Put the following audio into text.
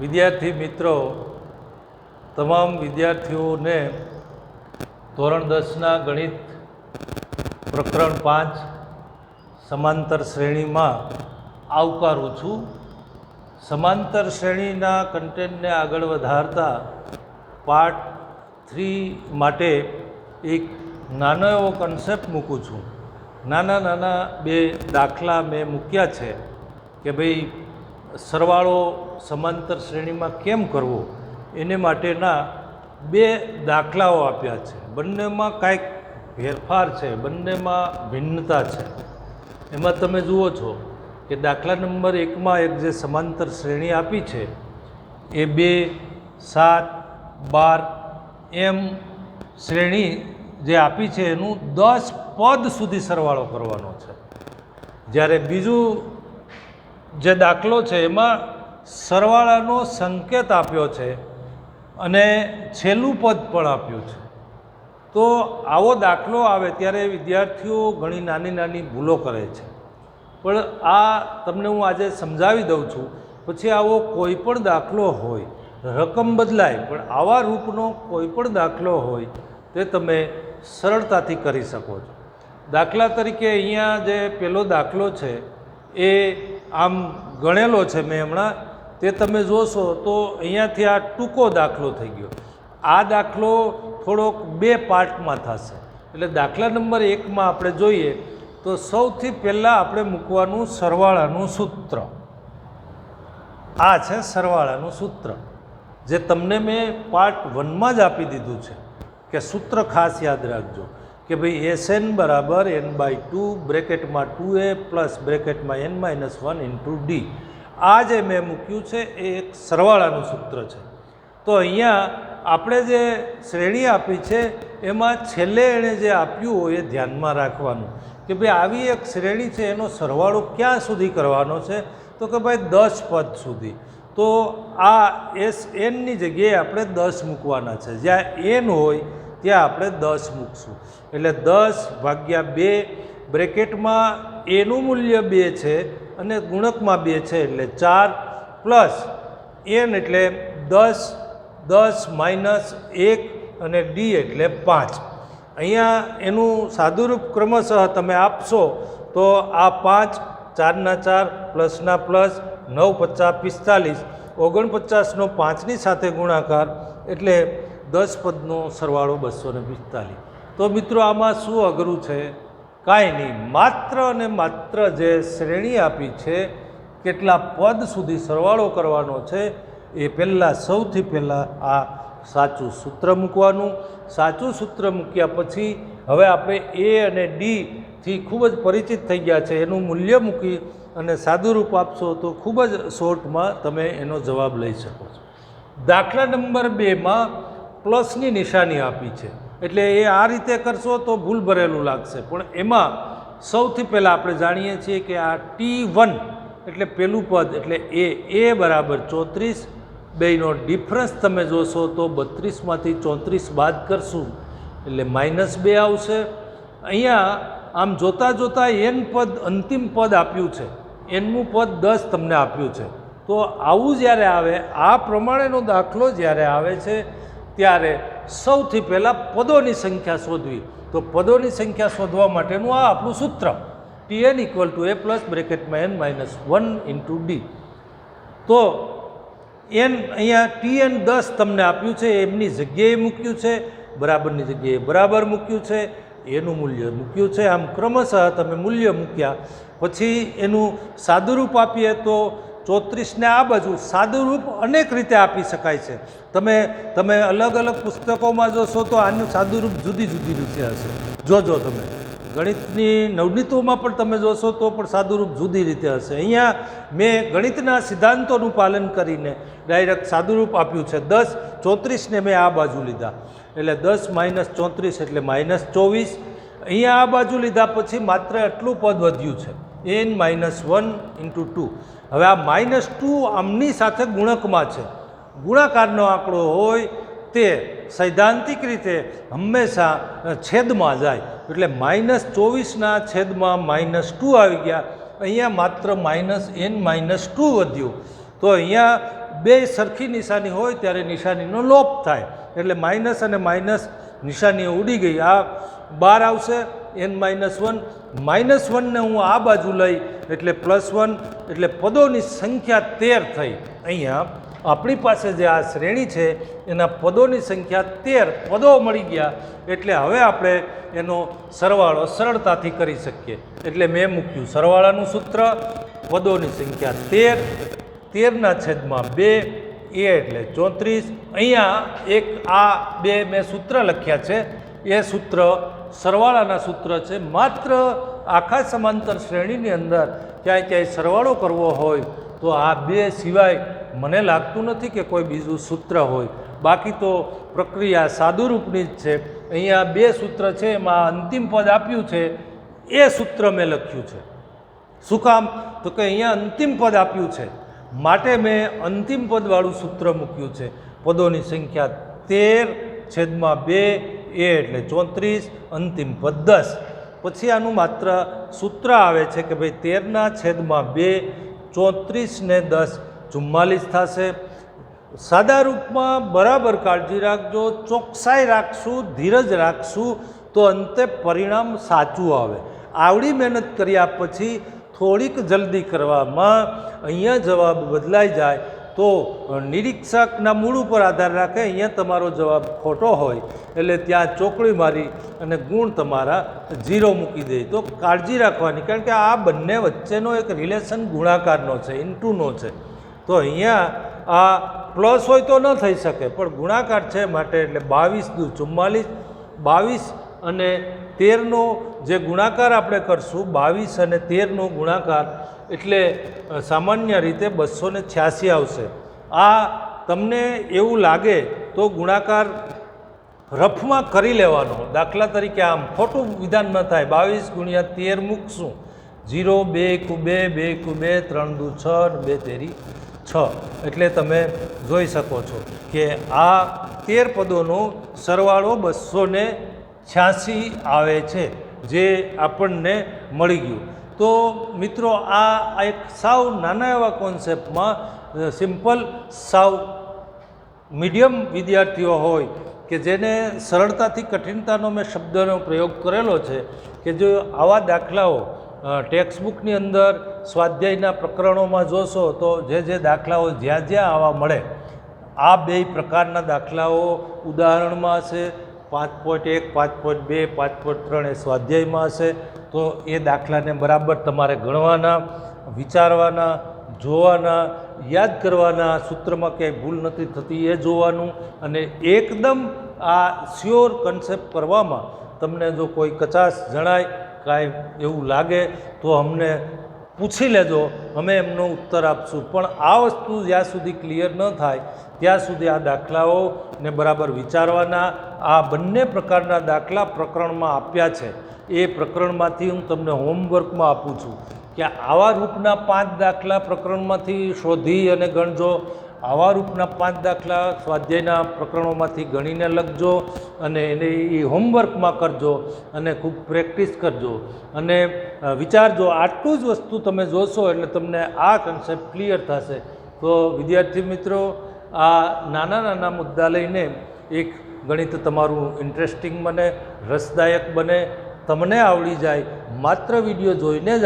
વિદ્યાર્થી મિત્રો, તમામ વિદ્યાર્થીઓને ધોરણ દસના ગણિત પ્રકરણ પાંચ સમાંતર શ્રેણીમાં આવકારું છું. સમાંતર શ્રેણીના કન્ટેન્ટને આગળ વધારતા પાર્ટ થ્રી માટે એક નાનો એવો કન્સેપ્ટ મૂકું છું. નાના નાના બે દાખલા મેં મૂક્યા છે કે ભાઈ સરવાળો સમાંતર શ્રેણીમાં કેમ કરવો? એને માટેના બે દાખલાઓ આપ્યા છે. બંનેમાં કાંઈક ફેરફાર છે, બંનેમાં ભિન્નતા છે. એમાં તમે જુઓ છો કે દાખલા નંબર એકમાં એક જે સમાંતર શ્રેણી આપી છે, એ બે, સાત, બાર, એમ શ્રેણી જે આપી છે, એનું દસ પદ સુધી સરવાળો કરવાનો છે. જ્યારે બીજું જે દાખલો છે એમાં સરવાળાનો સંકેત આપ્યો છે અને છેલ્લું પદ પણ આપ્યું છે. તો આવો દાખલો આવે ત્યારે વિદ્યાર્થીઓ ઘણી નાની નાની ભૂલો કરે છે. પણ આ તમને હું આજે સમજાવી દઉં છું. પછી આવો કોઈ પણ દાખલો હોય, રકમ બદલાય, પણ આવા રૂપનો કોઈ પણ દાખલો હોય, તે તમે સરળતાથી કરી શકો છો. દાખલા તરીકે અહીંયા જે પેલો દાખલો છે, એ આમ ગણેલો છે મેં હમણાં, તે તમે જોશો તો અહીંયાથી આ ટૂંકો દાખલો થઈ ગયો. આ દાખલો થોડોક બે પાર્ટમાં થશે. એટલે દાખલા નંબર એકમાં આપણે જોઈએ તો સૌથી પહેલાં આપણે મૂકવાનું સરવાળાનું સૂત્ર. આ છે સરવાળાનું સૂત્ર. જે તમને મેં પાર્ટ વનમાં જ આપી દીધું છે. કે સૂત્ર ખાસ યાદ રાખજો. કે ભાઈ એસ એન બરાબર એન બાય ટુ બ્રેકેટમાં two A plus બ્રેકેટમાં N minus one into D આ જે મેં મૂક્યું છે, એ એક સરવાળાનું સૂત્ર છે. તો અહીંયા આપણે જે શ્રેણી આપી છે, એમાં છેલ્લે એણે જે આપ્યું હોય એ ધ્યાનમાં રાખવાનું. કે ભાઈ આવી એક શ્રેણી છે, એનો સરવાળો ક્યાં સુધી કરવાનો છે? તો કે ભાઈ દસ પદ સુધી. તો આ એસ એનની જગ્યાએ આપણે દસ મૂકવાના છે. જ્યાં એન હોય ત્યાં આપણે દસ મૂકશું. એટલે દસ ભાગ્યા બે બ્રેકેટમાં એનું મૂલ્ય બે છે અને ગુણકમાં બે છે એટલે ચાર પ્લસ એન એટલે દસ દસ માઇનસ એક અને ડી એટલે પાંચ. અહીંયા એનું સાદુરૂપ ક્રમશઃ તમે આપશો તો આ પાંચ ચારના ચાર પ્લસના પ્લસ નવ પચાસ પિસ્તાલીસ, ઓગણપચાસનો પાંચની સાથે ગુણાકાર એટલે દસ પદનો સરવાળો બસો ને પિસ્તાલીસ. તો મિત્રો, આમાં શું અઘરું છે? કાંઈ નહીં. માત્ર અને માત્ર જે શ્રેણી આપી છે, કેટલા પદ સુધી સરવાળો કરવાનો છે, એ પહેલાં, સૌથી પહેલાં આ સાચું સૂત્ર મૂકવાનું. સાચું સૂત્ર મૂક્યા પછી હવે આપણે એ અને ડીથી ખૂબ જ પરિચિત થઈ ગયા છે. એનું મૂલ્ય મૂકી અને સાદુરૂપ આપશો તો ખૂબ જ શોર્ટમાં તમે એનો જવાબ લઈ શકો છો. દાખલા નંબર બેમાં પ્લસની નિશાની આપી છે. એટલે એ આ રીતે કરશો તો ભૂલ ભરેલું લાગશે. પણ એમાં સૌથી પહેલાં આપણે જાણીએ છીએ કે આ ટી વન એટલે પેલું પદ, એટલે એ એ બરાબર ચોત્રીસ. બેનો ડિફરન્સ તમે જોશો તો બત્રીસમાંથી ચોત્રીસ બાદ કરશું. એટલે માઇનસ બે આવશે. અહીંયા આમ જોતાં જોતાં એન પદ, અંતિમ પદ આપ્યું છે. એનનું પદ દસ તમને આપ્યું છે. તો આવું જ્યારે આવે, આ પ્રમાણેનો દાખલો જ્યારે આવે છે ત્યારે સૌથી પહેલાં પદોની સંખ્યા શોધવી. તો પદોની સંખ્યા શોધવા માટેનું આ આપણું સૂત્ર. T N equal to A plus બ્રેકેટમાં N minus one into D તો એન અહીંયા ટી એન દસ તમને આપ્યું છે એમની જગ્યાએ મૂક્યું છે, બરાબરની જગ્યાએ બરાબર મૂક્યું છે, એનું મૂલ્ય મૂક્યું છે. આમ ક્રમશઃ તમે મૂલ્ય મૂક્યા. પછી એનું સાદુરૂપ આપીએ તો ચોત્રીસને આ બાજુ સાદુરૂપ અનેક રીતે આપી શકાય છે. તમે તમે અલગ અલગ પુસ્તકોમાં જોશો તો આનું સાદુરૂપ જુદી જુદી રીતે હશે. જોજો તમે. ગણિતની નવનીતોમાં પણ તમે જોશો તો પણ સાદુરૂપ જુદી રીતે હશે. અહીંયા મેં ગણિતના સિદ્ધાંતોનું પાલન કરીને ડાયરેક્ટ સાદુરૂપ આપ્યું છે. દસ, ચોત્રીસને મેં આ બાજુ લીધા. એટલે દસ માઇનસ ચોત્રીસ એટલે માઇનસ ચોવીસ. અહીંયા આ બાજુ લીધા પછી માત્ર એટલું પદ વધ્યું છે. N minus one into two. હવે આ માઇનસ ટુ આમની સાથે ગુણકમાં છે. ગુણાકારનો આંકડો હોય તે સૈદ્ધાંતિક રીતે હંમેશા છેદમાં જાય. એટલે માઇનસ ચોવીસના છેદમાં માઇનસ ટુ આવી ગયા. અહીંયા માત્ર માઇનસ એન માઇનસ ટુ વધ્યું. તો અહીંયા બે સરખી નિશાની હોય ત્યારે નિશાનીનો લોપ થાય. એટલે માઇનસ અને માઇનસ નિશાનીઓ ઉડી ગઈ. આ બાર આવશે એન માઇનસ વન માઇનસ વનને હું આ બાજુ લઈ, એટલે પ્લસ વન એટલે પદોની સંખ્યા તેર થઈ. અહીંયા આપણી પાસે જે આ શ્રેણી છે, એના પદોની સંખ્યા તેર પદો મળી ગયા. એટલે હવે આપણે એનો સરવાળો સરળતાથી કરી શકીએ. એટલે મેં મૂક્યું સરવાળાનું સૂત્ર, પદોની સંખ્યા તેર, તેરના છેદમાં બે, એ એટલે ચોત્રીસ. અહીંયા એક આ બે મેં સૂત્ર લખ્યા છે. એ સૂત્ર સરવાળાના સૂત્ર છે. માત્ર આખા સમાંતર શ્રેણીની અંદર ક્યાંય ક્યાંય સરવાળો કરવો હોય તો આ બે સિવાય મને લાગતું નથી કે કોઈ બીજું સૂત્ર હોય. બાકી તો પ્રક્રિયા સાદુરૂપની જ છે. અહીંયા બે સૂત્ર છે, એમાં અંતિમ પદ આપ્યું છે. એ સૂત્ર મેં લખ્યું છે. શું કામ? તો કે અહીંયા અંતિમ પદ આપ્યું છે. માટે મેં અંતિમ પદવાળું સૂત્ર મૂક્યું છે. પદોની સંખ્યા તેર છેદમાં બે એ એટલે ચોત્રીસ, અંતિમ પદ દસ પછી આનું માત્ર સૂત્ર આવે છે કે ભાઈ તેરના છેદમાં બે, ચોત્રીસ ને દસ ચુમ્માલીસ થશે. સાદા રૂપમાં બરાબર કાળજી રાખજો, ચોકસાઈ રાખશું, ધીરજ રાખશું, તો અંતે પરિણામ સાચું આવે. આવડી મહેનત કર્યા પછી થોડીક જલ્દી કરવામાં અહીંયા જવાબ બદલાઈ જાય. તો નિરીક્ષકના મૂળ ઉપર આધાર રાખે અહીંયા તમારો જવાબ ખોટો હોય, એટલે ત્યાં ચોકડી મારી અને ગુણ તમારા ઝીરો મૂકી દે. તો કાળજી રાખવાની, કારણ કે આ બંને વચ્ચેનો એક રિલેશન ગુણાકારનો છે, ઇન્ટુનો છે. તો અહીંયા આ પ્લસ હોય તો ન થઈ શકે, પણ ગુણાકાર છે માટે એટલે બાવીસ દુ ચુમ્માલીસ, બાવીસ અને તેરનો જે ગુણાકાર આપણે કરશું, બાવીસ અને તેરનો ગુણાકાર એટલે સામાન્ય રીતે બસો ને છ્યાસી આવશે. આ તમને એવું લાગે તો ગુણાકાર રફમાં કરી લેવાનો. દાખલા તરીકે આમ ખોટું વિધાન ન થાય. બાવીસ ગુણ્યા તેર મૂકશું. જીરો બે કુ બે બે કુ બે, ત્રણ દુ છ બે તેરી છ. એટલે તમે જોઈ શકો છો કે આ તેર પદોનો સરવાળો બસો છ્યાસી આવે છે, જે આપણને મળી ગયું. તો મિત્રો, આ એક સાવ નાના એવા કોન્સેપ્ટમાં સિમ્પલ સાવ મીડિયમ વિદ્યાર્થીઓ હોય કે જેને સરળતાથી કઠિનતાનો મેં શબ્દનો પ્રયોગ કરેલો છે કે જો આવા દાખલાઓ ટેક્સ્ટબુકની અંદર સ્વાધ્યાયના પ્રકરણોમાં જોશો તો જે જે દાખલાઓ જ્યાં જ્યાં આવા મળે, આ બે પ્રકારના દાખલાઓ ઉદાહરણમાં હશે પાંચ પોઈન્ટ એક, પાંચ પોઈન્ટ બે, પાંચ પોઈન્ટ ત્રણ એ સ્વાધ્યાયમાં હશે. તો એ દાખલાને બરાબર તમારે ગણવાના, વિચારવાના, જોવાના, યાદ કરવાના, સૂત્રમાં ક્યાંય ભૂલ નથી થતી એ જોવાનું. અને એકદમ આ શ્યોર કન્સેપ્ટ કરવામાં તમને જો કોઈ કચાશ જણાય, કાંઈ એવું લાગે, તો અમને પૂછી લેજો, અમે એમનો ઉત્તર આપશું. પણ આ વસ્તુ જ્યાં સુધી ક્લિયર ન થાય, ત્યાં સુધી આ દાખલાઓને બરાબર વિચારવાના, આ બંને પ્રકારના દાખલા પ્રકરણમાં આપ્યા છે. એ પ્રકરણમાંથી હું તમને હોમવર્કમાં આપું છું કે આવા રૂપના પાંચ દાખલા પ્રકરણમાંથી શોધી અને ગણજો. આવા રૂપના પાંચ દાખલા સ્વાધ્યાયના પ્રકરણોમાંથી ગણીને લખજો અને એને એ હોમવર્કમાં કરજો અને ખૂબ પ્રેક્ટિસ કરજો. અને વિચારજો, આટલું જ વસ્તુ તમે જોશો એટલે તમને આ કન્સેપ્ટ ક્લિયર થશે. તો, વિદ્યાર્થી મિત્રો, આ નાના નાના મુદ્દા લઈને એક ગણિત તમારું ઇન્ટરેસ્ટિંગ બને, રસદાયક બને, તમને આવડી જાય. માત્ર વીડિયો જોઈને જ